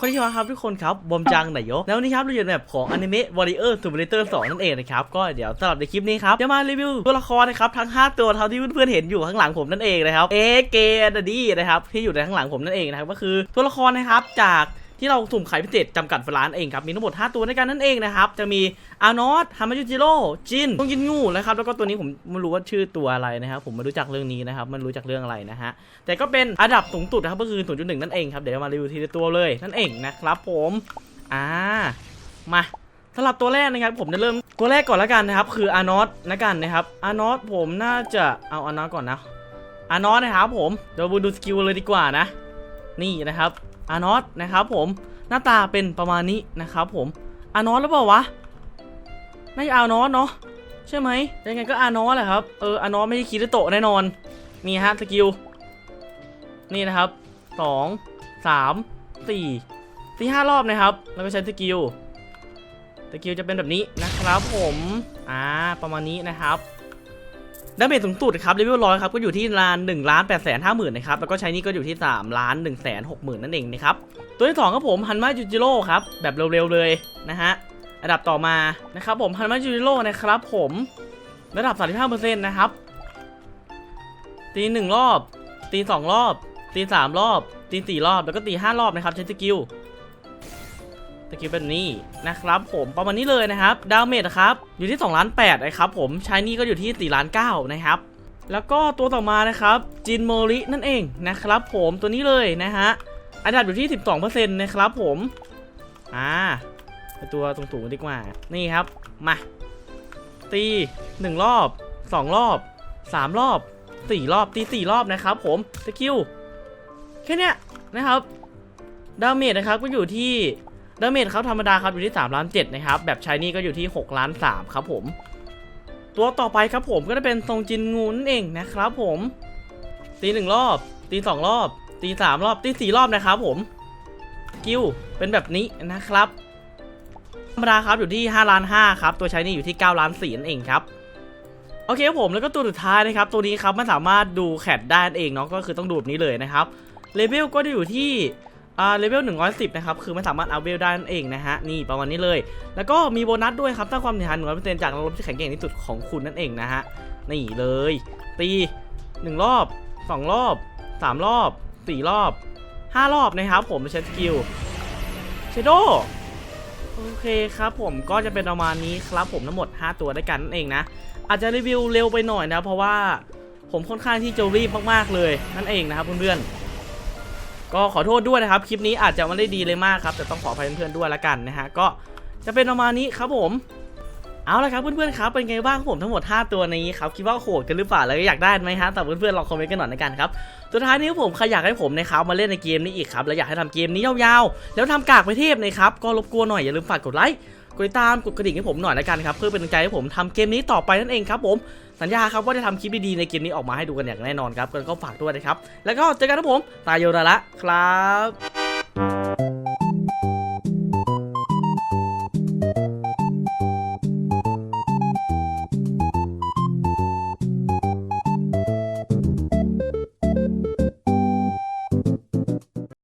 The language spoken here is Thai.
สวัสดีครับทุกคนครับบอมจังไหนยกแล้ววันนี้ครับเราอยู่ในแบบของอนิเมะวอริเออร์ซูเปอร์เตอร์สองนั่นเองนะครับก็เดี๋ยวสำหรับในคลิปนี้ครับจะมารีวิวตัวละครนะครับทั้ง 5 ตัวเท่าที่เพื่อนๆเห็นอยู่ข้างหลังผมนั่นเองนะครับเอเกดดี้นะครับที่อยู่ในข้างหลังผมนั่นเองนะครับก็คือตัวละครนะครับจาก ที่เราสุ่มขายพิเศษจำกัดเวลานเองครับ มีทั้งหมด 5 ตัวด้วยกันนั่นเองนะครับ จะมีอานอสฮามายุจิโร่จินตงจินงูนะครับ แล้วก็ตัวนี้ผมไม่รู้ว่าชื่อตัวอะไรนะครับ ผมไม่รู้จักเรื่องนี้นะครับไม่รู้จักเรื่องอะไรนะฮะ แต่ก็เป็นอันดับสูงสุดนะครับก็คือ0.1นั่นเองครับ เดี๋ยวมารีวิวทีละตัวเลยนั่นเองนะครับ ผม อ่า มาสำหรับตัวแรกนะครับผมจะเริ่มตัวแรกก่อนแล้วกันนะครับ คืออานอสนะกันนะครับอานอสผมน่าจะเอาอานอสก่อนนะอานอสนะครับผมเดี๋ยวดูสกิลเลยดีกว่านะ นี่นะครับอานอสนะครับผมหน้าตาเป็นประมาณนี้นะครับผมอานอสหรือเปล่าวะน่าจะอานอสเนาะใช่ไหมยังไงก็อานอสแหละครับเอออานอสไม่ใช่คิริโตะแน่นอนนี่ฮะสกิลนี่นะครับสองสามสี่สี่ห้ารอบนะครับ แล้วก็ใช้สกิลสกิลจะเป็นแบบนี้นะครับผมอ่าประมาณนี้นะครับ ดาเมจสูงสุดครับเลเวลร้อยครับก็อยู่ที่ล้านหนึ่งล้านแปดแสนห้าหมื่นนะครับแล้วก็ใช้นี่ก็อยู่ที่สามล้านหนึ่งแสนหกหมื่นนั่นเองนะครับตัวที่สองครับผมฮันมาจูจิโร่ครับแบบเร็วๆเลยนะฮะอันดับต่อมานะครับผมฮันมาจูจิโร่นะครับผมระดับ 35%นะครับตีหนึ่งรอบ ตีสองรอบ ตีสามรอบ ตีสี่รอบ แล้วก็ตีห้ารอบนะครับใช้สกิล สกิลเป็นนี้นะครับผมประมาณนี้เลยนะครับดาเมจครับอยู่ที่2ล้าน8นะครับผมใช้นี่ก็อยู่ที่4ล้าน9นะครับแล้วก็ตัวต่อมานะครับจินโมรินั่นเองนะครับผมตัวนี้เลยนะฮะอันดับอยู่ที่ 12%นะครับผมอ่าไปตัวตรงๆดีกว่านี่ครับมาตี1รอบ 2 รอบ 3 รอบ 4 รอบตี4รอบนะครับผมสกิลแค่เนี้ยนะครับดาเมจนะครับก็อยู่ที่ ดาเมจเขาธรรมดาครับอยู่ที่3ล้าน7นะครับ แบบชายนี่ก็อยู่ที่6ล้าน3ครับผม ตัวต่อไปครับผมก็จะเป็นทรงจินงูนั่นเองนะครับผมตีหนึ่งรอบ ตีสองรอบ ตีสามรอบ ตีสี่รอบนะครับผมกิลเป็นแบบนี้นะครับธรรมดาครับอยู่ที่5ล้าน5ครับ ตัวใช้นี่อยู่ที่9ล้าน4นั่นเองครับโอเคครับผมแล้วก็ตัวสุดท้ายนะครับ ตัวนี้ครับมันสามารถดูแคดได้เองเนาะก็คือต้องดูแบบนี้เลยนะครับเลเวลก็จะอยู่ที่ อ่าเลเวล110 นะครับ คือมันสามารถอัพเวลได้นั่นเองนะฮะ นี่ประมาณนี้เลย แล้วก็มีโบนัสด้วยครับถ้าความถี่100%จากนักรบที่แข็งแกร่งที่สุดของคุณนั่นเองนะฮะ นี่เลย ตีหนึ่งรอบสองรอบสามรอบสี่รอบห้ารอบนะครับผมใช้สกิลเชโดโอเคครับผมก็จะเป็นประมาณนี้ครับผมทั้งหมด 5 ตัวด้วยกันนั่นเองนะ อาจจะรีวิวเร็วไปหน่อยนะ เพราะว่าผมค่อนข้างที่จะรีบมากๆเลยนั่นเองนะครับเพื่อนๆ ก็ขอโทษด้วยนะครับ คลิปนี้อาจจะไม่ได้ดีเลยมากครับ แต่ต้องขออภัยเพื่อนๆด้วยละกันนะฮะ ก็จะเป็นประมาณนี้ครับผม เอาละครับเพื่อนๆครับ เป็นไงบ้างผมทั้งหมด 5 ตัวนี้ครับ คิดว่าโหดกันหรือเปล่า แล้วอยากได้ไหมฮะแต่เพื่อนๆลองคอมเมนต์กันหน่อยละกันครับสุดท้ายนี้ผมใครอยากให้ผมนะครับมาเล่นในเกมนี้อีกครับ และอยากให้ทำเกมนี้ยาวๆ แล้วทำกากไปเทพนะครับ ก็รบกวนหน่อยอย่าลืมฝากกดไลค์ กดติดตามกดกระดิ่งให้ผมหน่อยละกันครับเพื่อเป็นกำลังใจให้ผมทำเกมนี้ต่อไปนั่นเองครับผมสัญญาครับว่าจะทำคลิปดีๆในเกมนี้ออกมาให้ดูกันอย่างแน่นอนครับก็ฝากด้วยนะครับแล้วก็เจอกันครับผมตายโยระละครับ